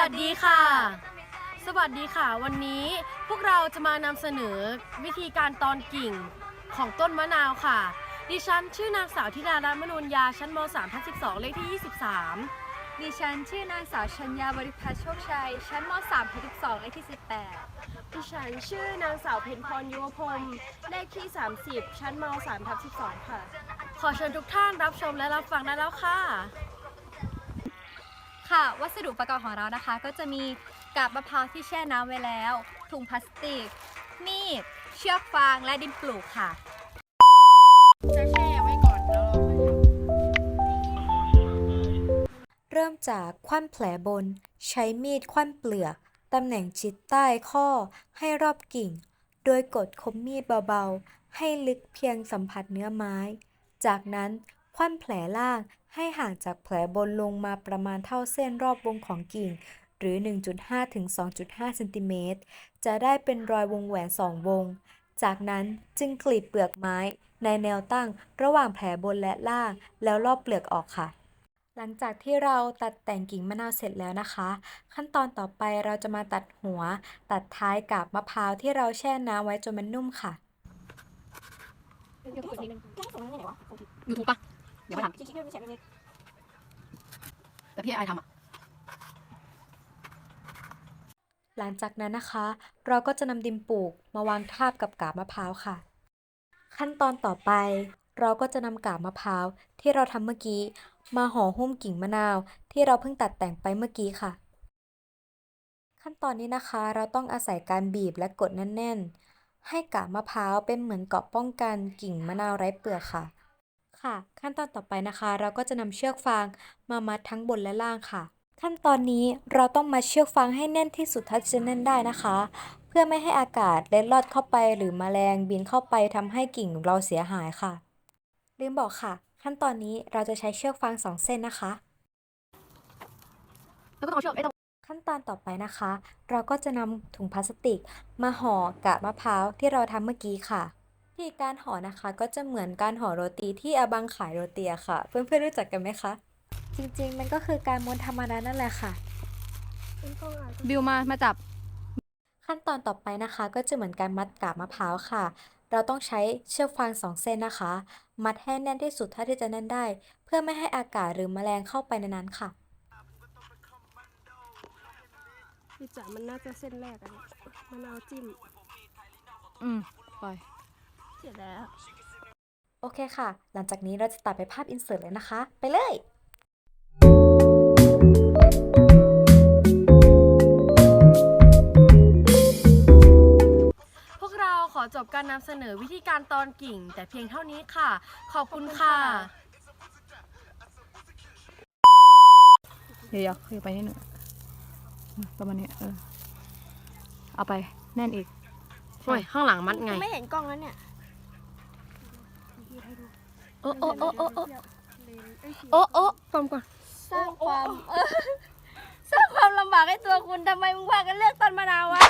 วัสดีค่ะ สวัสดีค่ะ วันนี้พวกเราจะมานำเสนอวิธีการตอนกิ่งของต้นมะนาวค่ะ ดิฉันชื่อนางสาวธิดารัตน์มนุนยาชั้นม 3 ทับ12 เลขที่ 23 ดิฉันชื่อนางสาวชัญญาบริพัตรโชคชัย ชั้นม3ทับ12เลขที่18ดิฉันชื่อนางสาวเพ็ญพรยุวพงศ์เลขที่ 30 ชั้นม3ทับ12 ค่ะ ขอเชิญทุกท่านรับชมและรับฟังได้แล้วค่ะ ค่ะ วัสดุอุประกอบของเรานะคะ ก็จะมีกาบมะพร้าวที่แช่น้ำไว้แล้ว ถุงพลาสติก มีด เชือกฟางและดินปลูกค่ะ จะแช่ไว้ก่อนแล้วเราค่อยทเริ่มจากคว่ำแผลบน ใช้มีดคว่ำเปลือก ตำแหน่งชิดใต้ข้อให้รอบกิ่ง โดยกดคมมีดเบาๆ ให้ลึกเพียงสัมผัสเนื้อไม้ จากนั้น คว่ำแผลล่างให้ห่างจากแผลบนลงมาประมาณเท่าเส้นรอบวงของกิ่ง หรือ 1.5 ถึง 2.5 เซนติเมตร จะได้เป็นรอยวงแหวน 2 วง จากนั้นจึงกรีดเปลือกไม้ ในแนวตั้งระหว่างแผลบนและล่าง แล้วลอกเปลือกออกค่ะ หลังจากที่เราตัดแต่งกิ่งมะนาวเสร็จแล้วนะคะ ขั้นตอนต่อไปเราจะมาตัดหัว ตัดท้ายกับมะพร้าวที่เราแช่น้ำไว้จนมันนุ่มค่ะยูทูบปะ เดี๋ยวมาทำแต่พี่ไอทำอะหลังจากนั้นนะคะ เราก็จะนำดินปลูกมาวางทาบกับกาบมะพร้าวค่ะ ขั้นตอนต่อไป เราก็จะนำกาบมะพร้าวที่เราทำเมื่อกี้ มาห่อหุ้มกิ่งมะนาว ที่เราเพิ่งตัดแต่งไปเมื่อกี้ค่ะ ขั้นตอนนี้นะคะเราต้องอาศัยการบีบและกดแน่นๆ ให้กาบมะพร้าวเป็นเหมือนเกราะป้องกันกิ่งมะนาวไร้เปลือกค่ะ ค่ะ ขั้นตอนต่อไปนะคะ เราก็จะนำเชือกฟางมามัดทั้งบนและล่างค่ะ ขั้นตอนนี้เราต้องมัดเชือกฟางให้แน่นที่สุดเท่าที่จะแน่นได้นะคะ เพื่อไม่ให้อากาศเล็ดลอดเข้าไปหรือแมลงบินเข้าไปทำให้กิ่งเราเสียหายค่ะ ลืมบอกค่ะ ขั้นตอนนี้เราจะใช้เชือกฟางสองเส้นนะคะแล้วก็ต้องเอาเชือกไอ้ตรงขั้นตอนต่อไปนะคะ เราก็จะนำถุงพลาสติก มาห่อกับมะพร้าวที่เราทำเมื่อกี้ค่ะวิ ธีการห่อนะคะก็จะเหมือนการห่อโรตีที่อาบังขายโรตีอะค่ะ เพื่อนๆรู้จักกันไหมคะ จริงๆ มันก็คือการม้วนธรรมดานั่นแหละค่ะ บิวมา มาจับ ขั้นตอนต่อไปนะคะ ก็จะเหมือนการมัดกาบมะพร้าวค่ะ เราต้องใช้เชือกฟางสองเส้นนะคะ มัดให้แน่นที่สุดเท่าที่จะแน่นได้ เพื่อไม่ให้อากาศหรือแมลงเข้าไปในนั้นค่ะพี่จ๋ามันน่าจะเส้นแรกอะมะนาวจิ้ม อืม ปล่อย เสร็จแล้ว โอเคค่ะ หลังจากนี้เราจะตัดไปภาพอินเสิร์ตเลยนะคะ ไปเลยพวกเราขอจบการนำเสนอวิธีการตอนกิ่ง แต่เพียงเท่านี้ค่ะ ขอบคุณค่ะ เดี๋ยวๆคือไปนิดหนึ่งอืมประมาณนี้เออ เอาไปแน่นอีก โอ้ย ข้างหลังมัดไง ไม่เห็นกล้องแล้วเนี่ย โอ้โอ้โอ้โอ้โอ้โอ้โอ้ตอมก่อนสร้างความสร้างความลำบากให้ตัวคุณทำไมมึงพากันเลือกต้นมะนาววะ